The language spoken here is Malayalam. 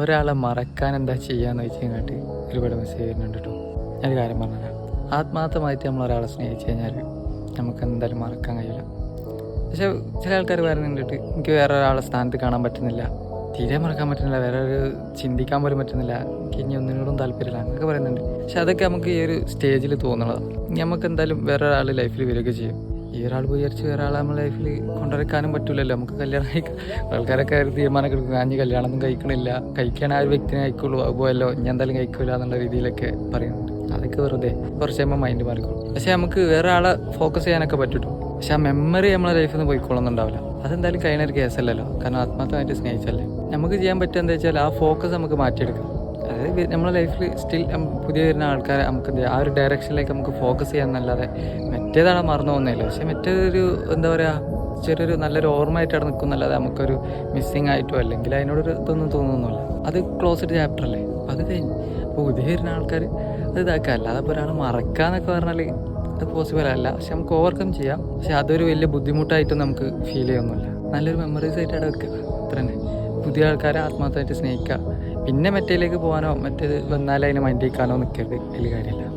ഒരാളെ മറക്കാൻ എന്താ ചെയ്യാന്ന് വെച്ച് കഴിഞ്ഞിട്ട് ഒരുപാട് മെസ്സേജ് വരുന്നുണ്ട് കേട്ടോ ഞാൻ ഒരു കാര്യം പറഞ്ഞുതരാം. ആത്മാർത്ഥമായിട്ട് നമ്മൾ ഒരാളെ സ്നേഹിച്ച് കഴിഞ്ഞാൽ നമുക്ക് എന്തായാലും മറക്കാൻ കഴിയില്ല. പക്ഷെ ചില ആൾക്കാർ പറയുന്നുണ്ട് എനിക്ക് വേറെ ഒരാളെ സ്ഥാനത്ത് കാണാൻ പറ്റുന്നില്ല. തീരെ മറക്കാൻ പറ്റുന്നില്ല. വേറെ ഒരു ചിന്തിക്കാൻ പോലും പറ്റുന്നില്ല. എനിക്ക് ഇനി ഒന്നിനോടും താല്പര്യമില്ല. അങ്ങനെയൊക്കെ പറയുന്നുണ്ട്. പക്ഷെ അതൊക്കെ നമുക്ക് ഈ ഒരു സ്റ്റേജിൽ തോന്നുന്നതാണ്. നമുക്ക് എന്തായാലും വേറെ ഒരാൾ ലൈഫിൽ വരികയൊക്കെ ചെയ്യും. ഈ ഒരാൾ വിചാരിച്ച് വേറെ ആളെ നമ്മുടെ ലൈഫിൽ കൊണ്ടുവരക്കാനും പറ്റില്ലല്ലോ നമുക്ക് കല്യാണം കഴിക്കാം ആൾക്കാരൊക്കെ ഒരു തീരുമാനം എടുക്കും. ഞാൻ കല്യാണമൊന്നും കഴിക്കണില്ല. കഴിക്കാൻ ആ ഒരു വ്യക്തിനെ കഴിക്കുള്ളൂ അതുപോലല്ലോ ഞാൻ എന്തായാലും കഴിക്കില്ല എന്നുള്ള രീതിയിലൊക്കെ പറയുന്നുണ്ട്. അതൊക്കെ വെറുതെ കുറച്ച് കഴിയുമ്പോൾ മൈൻഡ് മാറിക്കോളും. പക്ഷെ നമുക്ക് വേറെ ആളെ ഫോക്കസ് ചെയ്യാനൊക്കെ പറ്റും പക്ഷെ ആ മെമ്മറി നമ്മളെ ലൈഫിൽ നിന്ന് പോയിക്കൊള്ളുന്നുണ്ടാവില്ല. അതെന്തായാലും കഴിഞ്ഞ ഒരു കേസല്ലല്ലോ കാരണം ആത്മാർത്ഥമായിട്ട് സ്നേഹിച്ചല്ലേ. നമുക്ക് ചെയ്യാൻ പറ്റുക എന്താ വെച്ചാൽ ആ ഫോക്കസ് നമുക്ക് മാറ്റിയെടുക്കാം. അതായത് നമ്മളെ ലൈഫിൽ സ്റ്റിൽ പുതിയ വരുന്ന ആൾക്കാരെ നമുക്ക് എന്ത് ആ ഒരു ഡയറക്ഷനിലേക്ക് നമുക്ക് ഫോക്കസ് ചെയ്യാൻ ചെയ്യാന്നല്ലാതെ മറ്റേതാണ് മറന്നു പോകുന്നില്ല പക്ഷെ മറ്റേതൊരു എന്താ പറയുക ചെറിയൊരു നല്ലൊരു ഓർമ്മയായിട്ട് അവിടെ നിൽക്കുന്നല്ലാതെ നമുക്കൊരു മിസ്സിങ് ആയിട്ടോ അല്ലെങ്കിൽ അതിനോടൊരു ഇതൊന്നും തോന്നുന്നില്ല അത് ക്ലോസ്ഡ് ചാപ്റ്റർ അല്ലേ? അപ്പോൾ അത് കഴിഞ്ഞ്. അപ്പോൾ പുതിയ വരുന്ന ആൾക്കാർ അത് ഇതാക്കുക. അല്ലാതെ ഇപ്പോൾ ഒരാൾ മറക്കാന്നൊക്കെ പറഞ്ഞാൽ അത് പോസിബിൾ അല്ല. പക്ഷെ നമുക്ക് ഓവർകം ചെയ്യാം. പക്ഷെ അതൊരു വലിയ ബുദ്ധിമുട്ടായിട്ടും നമുക്ക് ഫീൽ ചെയ്യൊന്നുമില്ല നല്ലൊരു മെമ്മറീസ് ആയിട്ട് അവിടെ വെക്കുക. അത്ര തന്നെ പുതിയ ആൾക്കാരെ ആത്മാർത്ഥമായിട്ട് സ്നേഹിക്കുക. പിന്നെ മറ്റേലേക്ക് പോകാനോ മറ്റേത് വന്നാൽ അതിനെ മൈൻഡ് വയ്ക്കാനോ നിൽക്കരുത് വലിയ കാര്യമില്ല